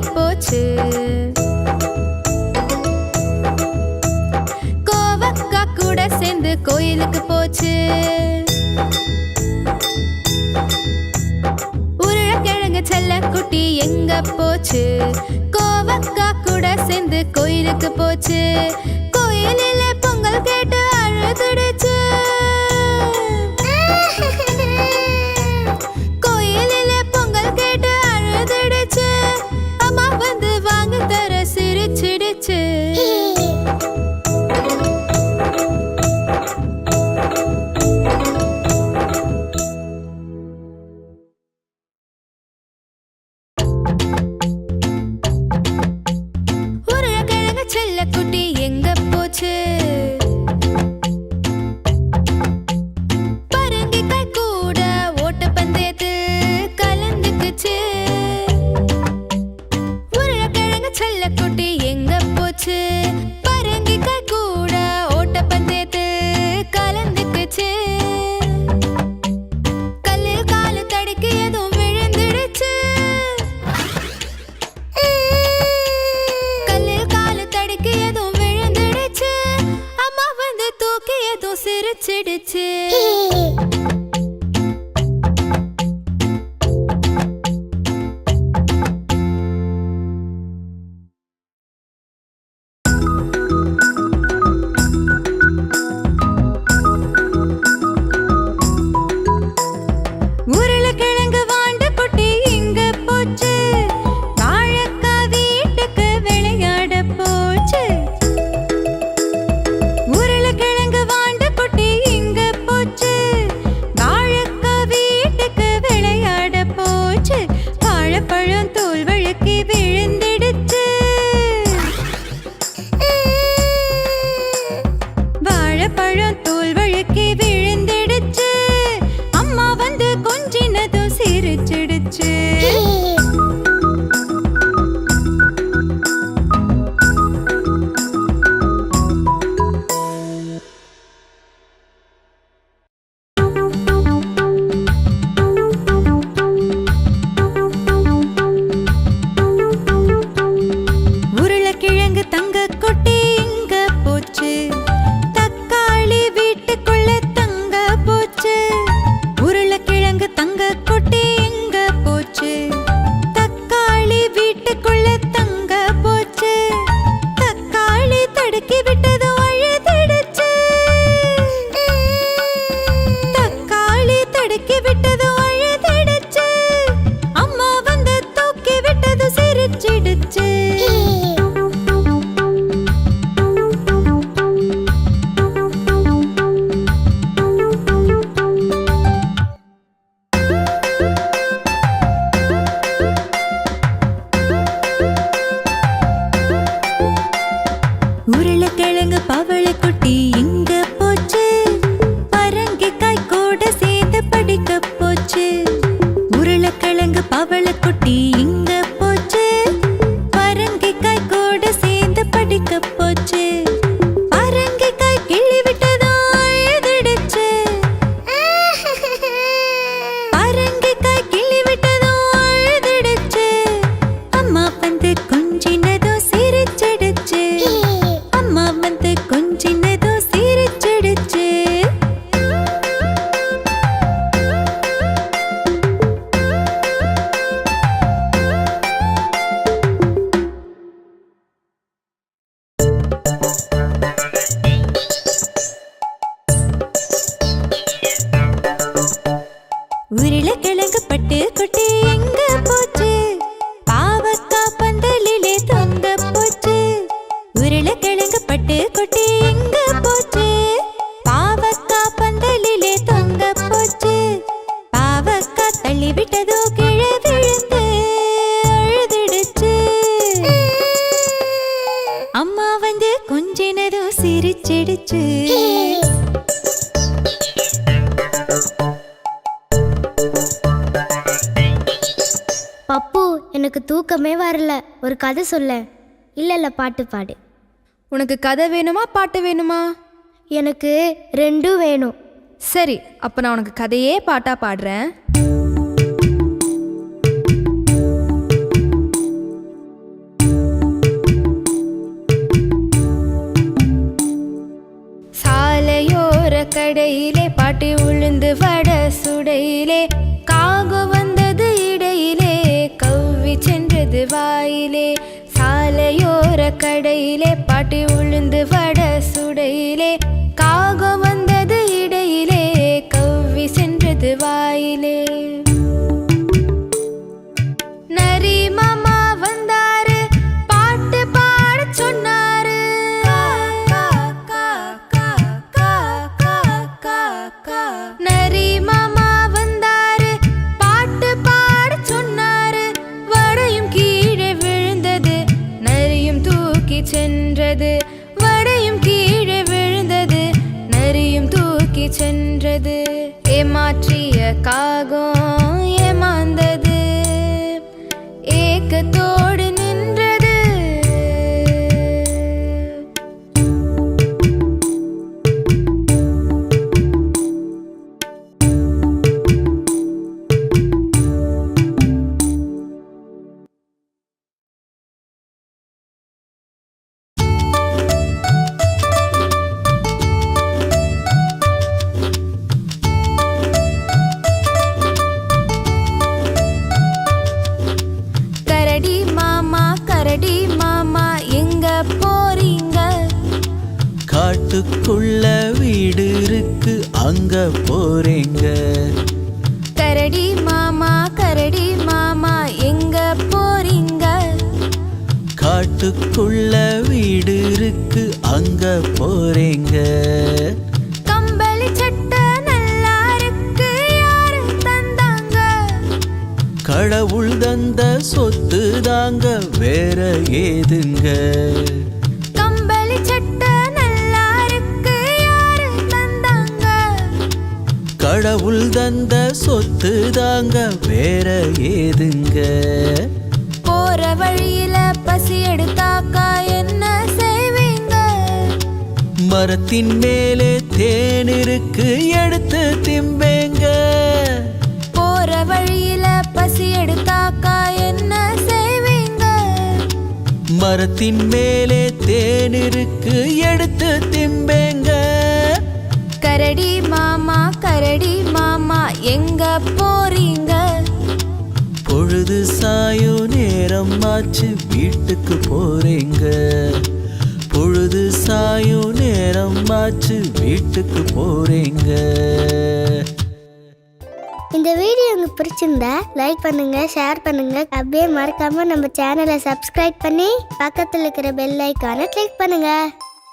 போச்சு. கோவக்கா கூட சேர்ந்து கோயிலுக்கு போச்சு. உருளைக்கிழங்கு செல்ல குட்டி எங்க போச்சு? கோவக்கா கூட சேர்ந்து கோயிலுக்கு போச்சு. கோயிலில் பொங்கல் கேட்டு அழுதுடுச்சு. to. titty tit. பட்டு குட்டி பப்பு எனக்கு தூக்கமே வரல. ஒரு கதை சொல்ல. இல்லை இல்லை பாட்டு பாடு. உனக்கு கதை வேணுமா பாட்டு வேணுமா? எனக்கு ரெண்டும் வேணும். சரி அப்போ நான் உனக்கு கதையே பாட்டாக பாடுறேன். சாலையோர கடையிலே பாட்டி உளுந்து வட சுடையிலே கடையிலே பாட்டி உளுந்து வ que tú. கரடி மாமா எங்க போறீங்க? காட்டுக்குள்ள வீடு இருக்கு அங்க போறேங்க? கரடி மாமா கரடி மாமா எங்க போறீங்க? காட்டுக்குள்ள வீடு இருக்கு அங்க போறேங்க? கடவுள் தந்த சொத்து தாங்க வேற ஏதுங்க. கம்பளி சட்டை நல்லா இருக்கு யாரு தந்தாங்க? கடவுள் தந்த சொத்து தாங்க வேற ஏதுங்க. போற வழியில பசி எடுத்தாக்கா என்ன செய்வீங்க? மரத்தின் மேலே தேன் இருக்கு எடுத்து திம்பேங்க. பசி எடுத்தாக்கா என்ன செய்வீங்க? மரத்தின் மேலே தேன் இருக்கு எடுத்து திம்பேங்க. கரடி மாமா கரடி மாமா எங்க போறீங்க? பொழுது சாயும் நேரம் ஆச்சு வீட்டுக்கு போறேங்க. பொழுது சாயும் நேரம் ஆச்சு வீட்டுக்கு போறேங்க. இந்த வீடியோ உங்களுக்கு பிடிச்சிருந்தா லைக் பண்ணுங்க ஷேர் பண்ணுங்க. அப்படியே மறக்காம நம்ம சேனலை சப்ஸ்கிரைப் பண்ணி பக்கத்தில் இருக்கிற பெல் ஐக்கான கிளிக் பண்ணுங்க.